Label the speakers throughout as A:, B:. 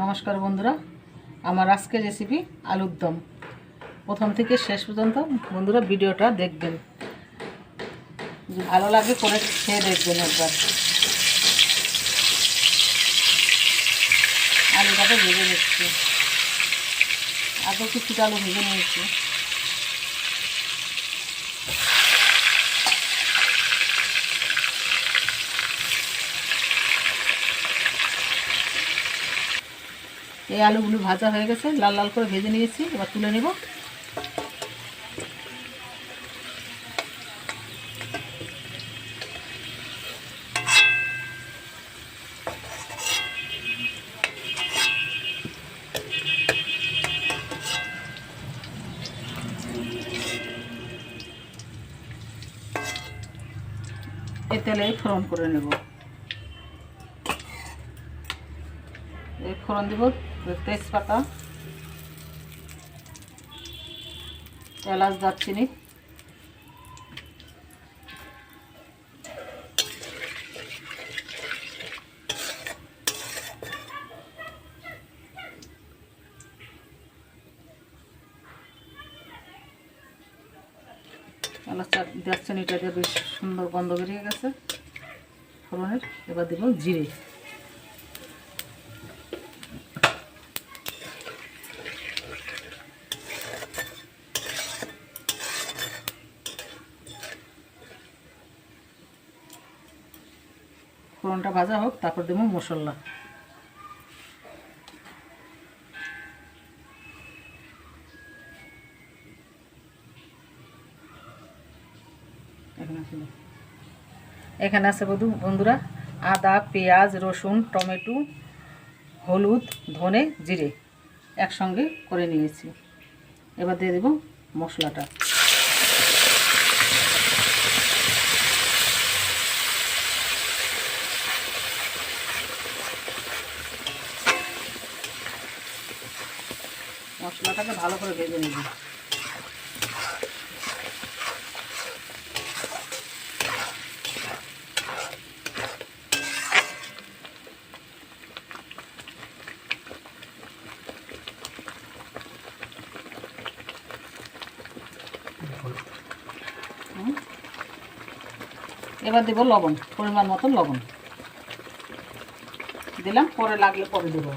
A: নমস্কার বন্ধুরা, আমার আজকে রেসিপি আলুর দম। প্রথম থেকে শেষ পর্যন্ত বন্ধুরা ভিডিওটা দেখবেন। ভালো লাগে করে খেয়ে দেখবেন একবার। আলুটাকে ভেজে নিচ্ছি। আগে কিছুটা আলু ভেজে নিয়েছি। এই আলুগুলো ভাজা হয়ে গেছে, লাল লাল করে ভেজে নিয়েছি, এবার তুলে নেব। এই তেলে ফোড়ন করে নেব এই ফোড়ন দিব, তেজপাতা, এলাচ, দারচিনি। এলাচ দারচিনিটা বেশ সুন্দর গন্ধ বেরিয়ে গেছে, ফোড়নের। এবার দিব জিরে। ফোড়নটা ভাজা হোক, তারপর দেবো মশলা। এখানে আছে বধু বন্ধুরা, আদা, পেঁয়াজ, রসুন, টমেটো, হলুদ, ধনে জিরে একসঙ্গে করে নিয়েছি। এবার দিয়ে দেবো মশলাটা। মশলাটাকে ভালো করে ভেজে নেব। এবার দেবো লবণ, পরিমাণ মতো লবণ। দিলাম, পরে লাগলে পরে দেবো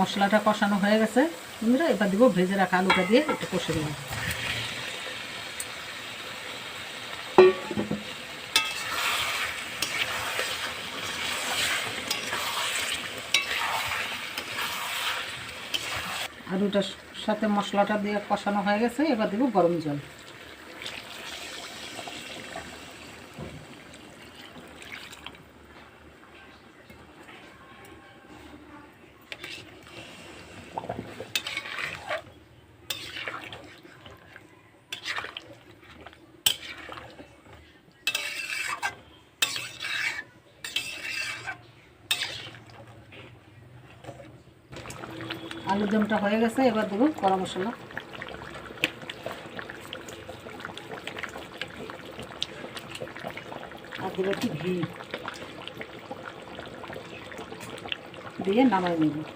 A: মশলাটা কষানো হয়ে গেছে। বন্ধুরা এবার দিব ভেজে রাখা আলুটা দিয়ে একটু কষে দিলাম আলুটার সাথে মশলাটা দিয়ে কষানো হয়ে গেছে, এবার দিব গরম জল। আলুর দমটা হয়ে গেছে, এবার দেবো গরম মশলা। আর দেবো একটু ঘি। দিয়ে নামাই নেব।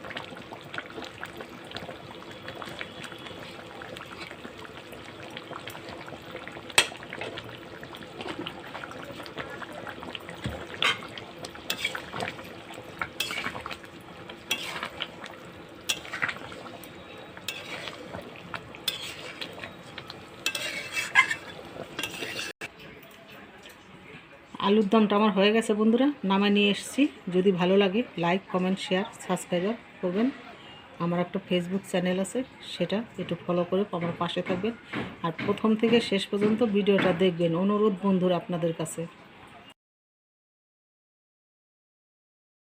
A: আলুর দমটা আমার হয়ে গেছে বন্ধুরা, নামায় নিয়ে এসেছি। যদি ভালো লাগে লাইক কমেন্ট শেয়ার সাবস্ক্রাইবার করবেন। আমার একটা ফেসবুক চ্যানেল আছে, সেটা একটু ফলো করে আমার পাশে থাকবেন। আর প্রথম থেকে শেষ পর্যন্ত ভিডিওটা দেখবেন। অনুরোধ বন্ধুরা আপনাদের কাছে।